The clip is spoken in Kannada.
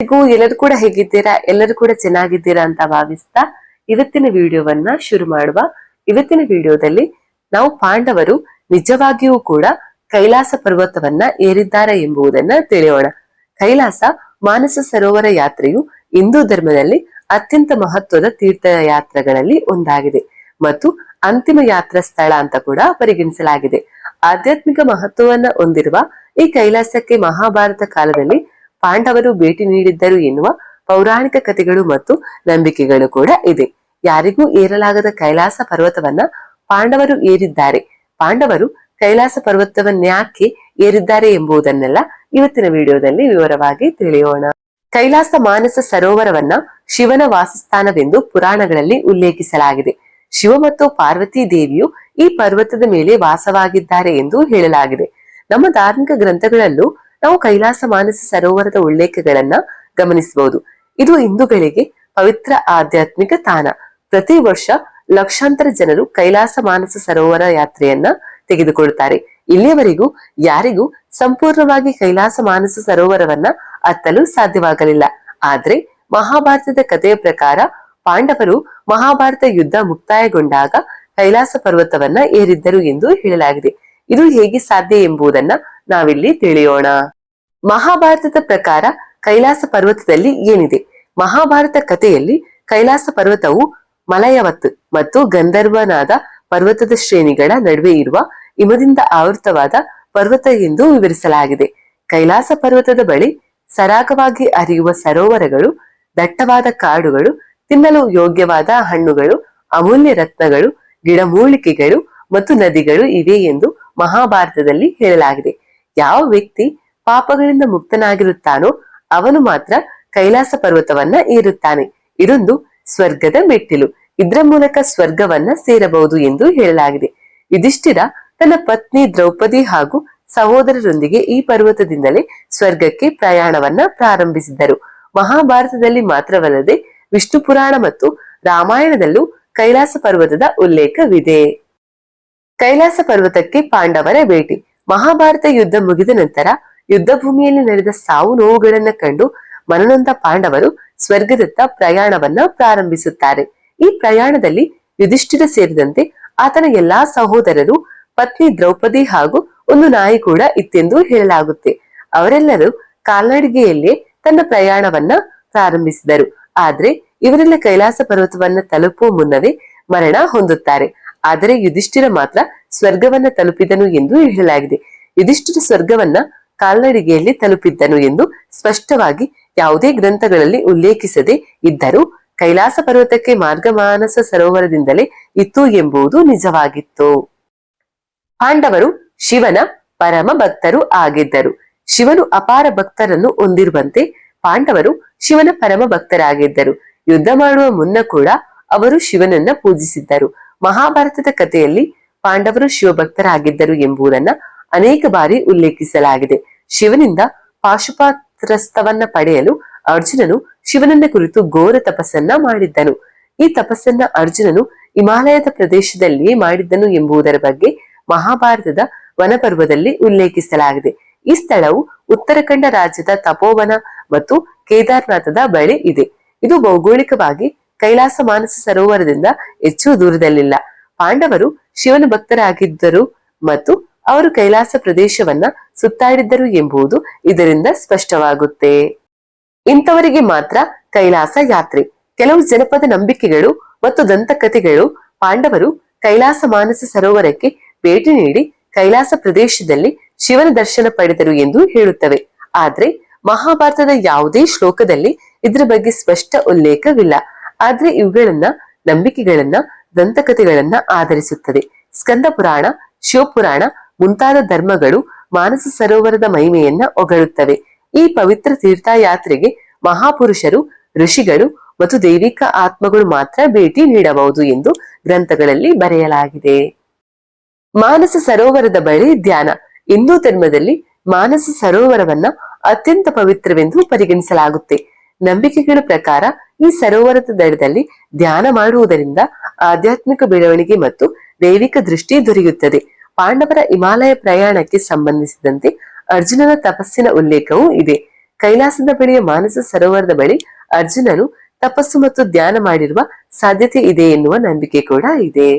ಎಲ್ಲರಿಗೂ ಎಲ್ಲರೂ ಕೂಡ ಹೇಗಿದ್ದೀರಾ? ಎಲ್ಲರೂ ಕೂಡ ಚೆನ್ನಾಗಿದ್ದೀರಾ ಅಂತ ಭಾವಿಸ್ತಾ ಇವತ್ತಿನ ವಿಡಿಯೋವನ್ನ ಶುರು ಮಾಡುವ. ಇವತ್ತಿನ ವಿಡಿಯೋದಲ್ಲಿ ನಾವು ಪಾಂಡವರು ನಿಜವಾಗಿಯೂ ಕೂಡ ಕೈಲಾಸ ಪರ್ವತವನ್ನ ಏರಿದ್ದಾರೆ ಎಂಬುದನ್ನ ತಿಳಿಯೋಣ. ಕೈಲಾಸ ಮಾನಸ ಸರೋವರ ಯಾತ್ರೆಯು ಹಿಂದೂ ಧರ್ಮದಲ್ಲಿ ಅತ್ಯಂತ ಮಹತ್ವದ ತೀರ್ಥ ಯಾತ್ರೆಗಳಲ್ಲಿ ಒಂದಾಗಿದೆ ಮತ್ತು ಅಂತಿಮ ಯಾತ್ರಾ ಸ್ಥಳ ಅಂತ ಕೂಡ ಪರಿಗಣಿಸಲಾಗಿದೆ. ಆಧ್ಯಾತ್ಮಿಕ ಮಹತ್ವವನ್ನ ಹೊಂದಿರುವ ಈ ಕೈಲಾಸಕ್ಕೆ ಮಹಾಭಾರತ ಕಾಲದಲ್ಲಿ ಪಾಂಡವರು ಭೇಟಿ ನೀಡಿದ್ದರು ಎನ್ನುವ ಪೌರಾಣಿಕ ಕಥೆಗಳು ಮತ್ತು ನಂಬಿಕೆಗಳು ಕೂಡ ಇದೆ. ಯಾರಿಗೂ ಏರಲಾಗದ ಕೈಲಾಸ ಪರ್ವತವನ್ನ ಪಾಂಡವರು ಏರಿದ್ದಾರೆ. ಪಾಂಡವರು ಕೈಲಾಸ ಪರ್ವತವನ್ನಾಕೆ ಏರಿದ್ದಾರೆ ಎಂಬುದನ್ನೆಲ್ಲ ಇವತ್ತಿನ ವಿಡಿಯೋದಲ್ಲಿ ವಿವರವಾಗಿ ತಿಳಿಯೋಣ. ಕೈಲಾಸ ಮಾನಸ ಸರೋವರವನ್ನ ಶಿವನ ವಾಸಸ್ಥಾನವೆಂದು ಪುರಾಣಗಳಲ್ಲಿ ಉಲ್ಲೇಖಿಸಲಾಗಿದೆ. ಶಿವ ಮತ್ತು ಪಾರ್ವತಿ ದೇವಿಯು ಈ ಪರ್ವತದ ಮೇಲೆ ವಾಸವಾಗಿದ್ದಾರೆ ಎಂದು ಹೇಳಲಾಗಿದೆ. ನಮ್ಮ ಧಾರ್ಮಿಕ ಗ್ರಂಥಗಳಲ್ಲೂ ನಾವು ಕೈಲಾಸ ಮಾನಸ ಸರೋವರದ ಉಲ್ಲೇಖಗಳನ್ನ ಗಮನಿಸಬಹುದು. ಇದು ಹಿಂದೂಗಳಿಗೆ ಪವಿತ್ರ ಆಧ್ಯಾತ್ಮಿಕ ತಾಣ. ಪ್ರತಿ ವರ್ಷ ಲಕ್ಷಾಂತರ ಜನರು ಕೈಲಾಸ ಮಾನಸ ಸರೋವರ ಯಾತ್ರೆಯನ್ನ ತೆಗೆದುಕೊಳ್ಳುತ್ತಾರೆ ಇಲ್ಲಿಯವರೆಗೂ ಯಾರಿಗೂ ಸಂಪೂರ್ಣವಾಗಿ ಕೈಲಾಸ ಮಾನಸ ಸರೋವರವನ್ನ ಹತ್ತಲು ಸಾಧ್ಯವಾಗಲಿಲ್ಲ. ಆದ್ರೆ ಮಹಾಭಾರತದ ಕಥೆಯ ಪ್ರಕಾರ ಪಾಂಡವರು ಮಹಾಭಾರತ ಯುದ್ಧ ಮುಕ್ತಾಯಗೊಂಡಾಗ ಕೈಲಾಸ ಪರ್ವತವನ್ನ ಏರಿದ್ದರು ಎಂದು ಹೇಳಲಾಗಿದೆ. ಇದು ಹೇಗೆ ಸಾಧ್ಯ ಎಂಬುದನ್ನ ನಾವಿಲ್ಲಿ ತಿಳಿಯೋಣ. ಮಹಾಭಾರತದ ಪ್ರಕಾರ ಕೈಲಾಸ ಪರ್ವತದಲ್ಲಿ ಏನಿದೆ? ಮಹಾಭಾರತ ಕಥೆಯಲ್ಲಿ ಕೈಲಾಸ ಪರ್ವತವು ಮಲಯವತ್ ಮತ್ತು ಗಂಧರ್ವನಾದ ಪರ್ವತದ ಶ್ರೇಣಿಗಳ ನಡುವೆ ಇರುವ ಇಮದಿಂದ ಆವೃತವಾದ ಪರ್ವತ ಎಂದು ವಿವರಿಸಲಾಗಿದೆ. ಕೈಲಾಸ ಪರ್ವತದ ಬಳಿ ಸರಾಗವಾಗಿ ಅರಿಯುವ ಸರೋವರಗಳು, ದಟ್ಟವಾದ ಕಾಡುಗಳು, ತಿನ್ನಲು ಯೋಗ್ಯವಾದ ಹಣ್ಣುಗಳು, ಅಮೂಲ್ಯ ರತ್ನಗಳು, ಗಿಡಮೂಲಿಕೆಗಳು ಮತ್ತು ನದಿಗಳು ಇವೆ ಎಂದು ಮಹಾಭಾರತದಲ್ಲಿ ಹೇಳಲಾಗಿದೆ. ಯಾವ ವ್ಯಕ್ತಿ ಪಾಪಗಳಿಂದ ಮುಕ್ತನಾಗಿರುತ್ತಾನೋ ಅವನು ಮಾತ್ರ ಕೈಲಾಸ ಪರ್ವತವನ್ನ ಏರುತ್ತಾನೆ. ಇದೊಂದು ಸ್ವರ್ಗದ ಮೆಟ್ಟಿಲು. ಇದರ ಮೂಲಕ ಸ್ವರ್ಗವನ್ನ ಸೇರಬಹುದು ಎಂದು ಹೇಳಲಾಗಿದೆ. ಯುಧಿಷ್ಠಿರ ತನ್ನ ಪತ್ನಿ ದ್ರೌಪದಿ ಹಾಗೂ ಸಹೋದರರೊಂದಿಗೆ ಈ ಪರ್ವತದಿಂದಲೇ ಸ್ವರ್ಗಕ್ಕೆ ಪ್ರಯಾಣವನ್ನ ಪ್ರಾರಂಭಿಸಿದರು ಮಹಾಭಾರತದಲ್ಲಿ ಮಾತ್ರವಲ್ಲದೆ ವಿಷ್ಣು ಪುರಾಣ ಮತ್ತು ರಾಮಾಯಣದಲ್ಲೂ ಕೈಲಾಸ ಪರ್ವತದ ಉಲ್ಲೇಖವಿದೆ. ಕೈಲಾಸ ಪರ್ವತಕ್ಕೆ ಪಾಂಡವರ ಭೇಟಿ. ಮಹಾಭಾರತ ಯುದ್ಧ ಮುಗಿದ ನಂತರ ಯುದ್ಧ ಭೂಮಿಯಲ್ಲಿ ನಡೆದ ಸಾವು ನೋವುಗಳನ್ನ ಕಂಡು ಮನನೊಂದ ಪಾಂಡವರು ಸ್ವರ್ಗದತ್ತ ಪ್ರಯಾಣವನ್ನ ಪ್ರಾರಂಭಿಸುತ್ತಾರೆ. ಈ ಪ್ರಯಾಣದಲ್ಲಿ ಯುಧಿಷ್ಠಿರ ಸೇರಿದಂತೆ ಆತನ ಎಲ್ಲಾ ಸಹೋದರರು, ಪತ್ನಿ ದ್ರೌಪದಿ ಹಾಗೂ ಒಂದು ನಾಯಿ ಕೂಡ ಇತ್ತೆಂದು ಹೇಳಲಾಗುತ್ತೆ. ಅವರೆಲ್ಲರೂ ಕಾಲ್ನಡಿಗೆಯಲ್ಲೇ ತನ್ನ ಪ್ರಯಾಣವನ್ನ ಪ್ರಾರಂಭಿಸಿದರು. ಆದ್ರೆ ಇವರೆಲ್ಲ ಕೈಲಾಸ ಪರ್ವತವನ್ನ ತಲುಪುವ ಮುನ್ನವೇ ಮರಣ ಹೊಂದುತ್ತಾರೆ. ಆದರೆ ಯುಧಿಷ್ಠಿರ ಮಾತ್ರ ಸ್ವರ್ಗವನ್ನ ತಲುಪಿದನು ಎಂದು ಹೇಳಲಾಗಿದೆ. ಯುಧಿಷ್ಠಿರ ಸ್ವರ್ಗವನ್ನ ಕಾಲ್ನಡಿಗೆಯಲ್ಲಿ ತಲುಪಿದ್ದನು ಎಂದು ಸ್ಪಷ್ಟವಾಗಿ ಯಾವುದೇ ಗ್ರಂಥಗಳಲ್ಲಿ ಉಲ್ಲೇಖಿಸದೆ ಇದ್ದರೂ ಕೈಲಾಸ ಪರ್ವತಕ್ಕೆ ಮಾರ್ಗಮಾನಸ ಸರೋವರದಿಂದಲೇ ಇತ್ತು ಎಂಬುದು ನಿಜವಾಗಿತ್ತು. ಪಾಂಡವರು ಶಿವನ ಪರಮ ಭಕ್ತರು ಆಗಿದ್ದರು. ಶಿವನು ಅಪಾರ ಭಕ್ತರನ್ನು ಹೊಂದಿರುವಂತೆ ಪಾಂಡವರು ಶಿವನ ಪರಮ ಭಕ್ತರಾಗಿದ್ದರು. ಯುದ್ಧ ಮಾಡುವ ಮುನ್ನ ಕೂಡ ಅವರು ಶಿವನನ್ನ ಪೂಜಿಸಿದ್ದರು. ಮಹಾಭಾರತದ ಕಥೆಯಲ್ಲಿ ಪಾಂಡವರು ಶಿವಭಕ್ತರಾಗಿದ್ದರು ಎಂಬುದನ್ನ ಅನೇಕ ಬಾರಿ ಉಲ್ಲೇಖಿಸಲಾಗಿದೆ. ಶಿವನಿಂದ ಪಾಶುಪಾತ್ರಸ್ತವನ್ನ ಪಡೆಯಲು ಅರ್ಜುನನು ಶಿವನನ್ನ ಕುರಿತು ಘೋರ ತಪಸ್ಸನ್ನ ಮಾಡಿದ್ದನು. ಈ ತಪಸ್ಸನ್ನ ಅರ್ಜುನನು ಹಿಮಾಲಯದ ಪ್ರದೇಶದಲ್ಲಿಯೇ ಮಾಡಿದ್ದನು ಎಂಬುದರ ಬಗ್ಗೆ ಮಹಾಭಾರತದ ವನಪರ್ವದಲ್ಲಿ ಉಲ್ಲೇಖಿಸಲಾಗಿದೆ. ಈ ಸ್ಥಳವು ಉತ್ತರಾಖಂಡ ರಾಜ್ಯದ ತಪೋವನ ಮತ್ತು ಕೇದಾರ್ನಾಥದ ಬಳಿ ಇದೆ. ಇದು ಭೌಗೋಳಿಕವಾಗಿ ಕೈಲಾಸ ಮಾನಸ ಸರೋವರದಿಂದ ಹೆಚ್ಚು ದೂರದಲ್ಲಿಲ್ಲ. ಪಾಂಡವರು ಶಿವನ ಭಕ್ತರಾಗಿದ್ದರು ಮತ್ತು ಅವರು ಕೈಲಾಸ ಪ್ರದೇಶವನ್ನ ಸುತ್ತಾಡಿದ್ದರು ಎಂಬುದು ಇದರಿಂದ ಸ್ಪಷ್ಟವಾಗುತ್ತೆ. ಇಂಥವರಿಗೆ ಮಾತ್ರ ಕೈಲಾಸ ಯಾತ್ರೆ, ಕೆಲವು ಜನಪದ ನಂಬಿಕೆಗಳು ಮತ್ತು ದಂತಕಥೆಗಳು ಪಾಂಡವರು ಕೈಲಾಸ ಮಾನಸ ಸರೋವರಕ್ಕೆ ಭೇಟಿ ನೀಡಿ ಕೈಲಾಸ ಪ್ರದೇಶದಲ್ಲಿ ಶಿವನ ದರ್ಶನ ಪಡೆದರು ಎಂದು ಹೇಳುತ್ತವೆ. ಆದ್ರೆ ಮಹಾಭಾರತದ ಯಾವುದೇ ಶ್ಲೋಕದಲ್ಲಿ ಇದರ ಬಗ್ಗೆ ಸ್ಪಷ್ಟ ಉಲ್ಲೇಖವಿಲ್ಲ. ಆದ್ರೆ ಇವುಗಳನ್ನ ನಂಬಿಕೆಗಳನ್ನ ದಂತಕಥೆಗಳನ್ನ ಆಧರಿಸುತ್ತದೆ. ಸ್ಕಂದ ಪುರಾಣ, ಶಿವಪುರಾಣ ಮುಂತಾದ ಧರ್ಮಗಳು ಮಾನಸ ಸರೋವರದ ಮಹಿಮೆಯನ್ನ ಒಗಳುತ್ತವೆ ಈ ಪವಿತ್ರ ತೀರ್ಥಯಾತ್ರೆಗೆ ಮಹಾಪುರುಷರು, ಋಷಿಗಳು ಮತ್ತು ದೈವಿಕ ಆತ್ಮಗಳು ಮಾತ್ರ ಭೇಟಿ ನೀಡಬಹುದು ಎಂದು ಗ್ರಂಥಗಳಲ್ಲಿ ಬರೆಯಲಾಗಿದೆ. ಮಾನಸ ಸರೋವರದ ಬಳಿ ಧ್ಯಾನ. ಹಿಂದೂ ಧರ್ಮದಲ್ಲಿ ಮಾನಸ ಸರೋವರವನ್ನ ಅತ್ಯಂತ ಪವಿತ್ರವೆಂದು ಪರಿಗಣಿಸಲಾಗುತ್ತೆ. ನಂಬಿಕೆಗಳ ಪ್ರಕಾರ ಈ ಸರೋವರದ ದಡದಲ್ಲಿ ಧ್ಯಾನ ಮಾಡುವುದರಿಂದ ಆಧ್ಯಾತ್ಮಿಕ ಬೆಳವಣಿಗೆ ಮತ್ತು ದೈವಿಕ ದೃಷ್ಟಿ ದೊರೆಯುತ್ತದೆ. ಪಾಂಡವರ ಹಿಮಾಲಯ ಪ್ರಯಾಣಕ್ಕೆ ಸಂಬಂಧಿಸಿದಂತೆ ಅರ್ಜುನನ ತಪಸ್ಸಿನ ಉಲ್ಲೇಖವೂ ಇದೆ. ಕೈಲಾಸದ ಬಳಿಯ ಮಾನಸ ಸರೋವರದ ಬಳಿ ಅರ್ಜುನನು ತಪಸ್ಸು ಮತ್ತು ಧ್ಯಾನ ಮಾಡಿರುವ ಸಾಧ್ಯತೆ ಇದೆ ಎನ್ನುವ ನಂಬಿಕೆ ಕೂಡ ಇದೆ.